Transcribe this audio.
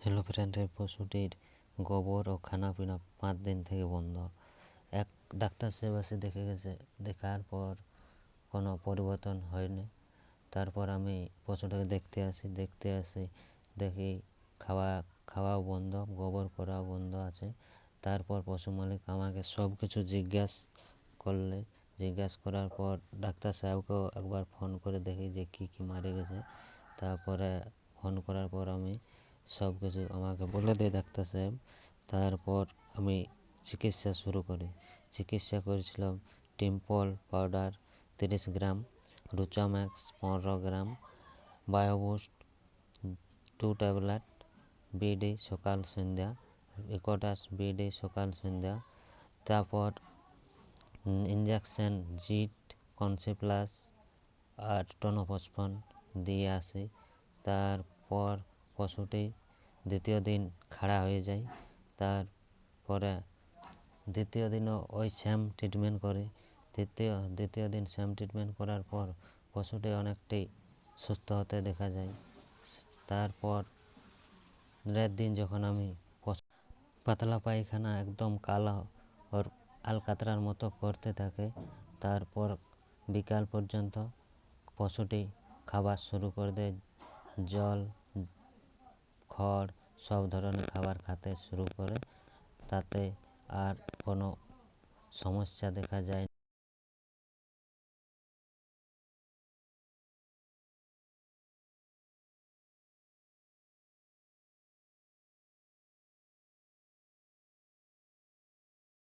Hello ফ্রেন্ডের পশুটির গোবর ও খানাপিনা পাঁচ দিন থেকে বন্ধ। এক ডাক্তার সাহেব এসে দেখে গেছে, দেখার পর কোনো পরিবর্তন হয়নি। তারপর আমি পশুটাকে দেখতে আসি দেখতে আসি, দেখি খাওয়া, খাওয়াও বন্ধ, গোবর করাও বন্ধ আছে। তারপর পশু মালিক আমাকে সব কিছু জিজ্ঞাস করলে। জিজ্ঞাসা করার পর ডাক্তার সাহেবকেও একবার ফোন করে দেখি যে কী কী মারে গেছে। তারপরে ফোন করার পর আমি সব কিছু আমাকে বলে দেয় ডাক্তার সাহেব। তারপর আমি চিকিৎসা শুরু করি। চিকিৎসা করেছিলাম টিম্পল পাউডার তিরিশ গ্রাম, রুচাম্যাক্স পনেরো gram, Bioboost two tablet, BD সকাল সন্ধ্যা, ইকোটাস বিডি সকাল সন্ধ্যা, তারপর ইঞ্জেকশন জিট কনসি প্লাস আর টনোফসফন দিয়ে আসি। তারপর পশুটি দ্বিতীয় দিন খাড়া হয়ে যায়। তারপরে দ্বিতীয় দিনও ওই সেম ট্রিটমেন্ট করে। তৃতীয়, দ্বিতীয় দিন সেম ট্রিটমেন্ট করার পর পশুটি অনেকটাই সুস্থ হতে দেখা যায়। তারপর রের দিন যখন আমি পাতলা পায়খানা একদম কালো ওর আলকাতরার মতো করতে থাকে, তারপর বিকাল পর্যন্ত পশুটি খাবার শুরু করে দেয়। জল খড় সব ধরনের খাবার খেতে শুরু করে তাতে আর কোনো সমস্যা দেখা যায়।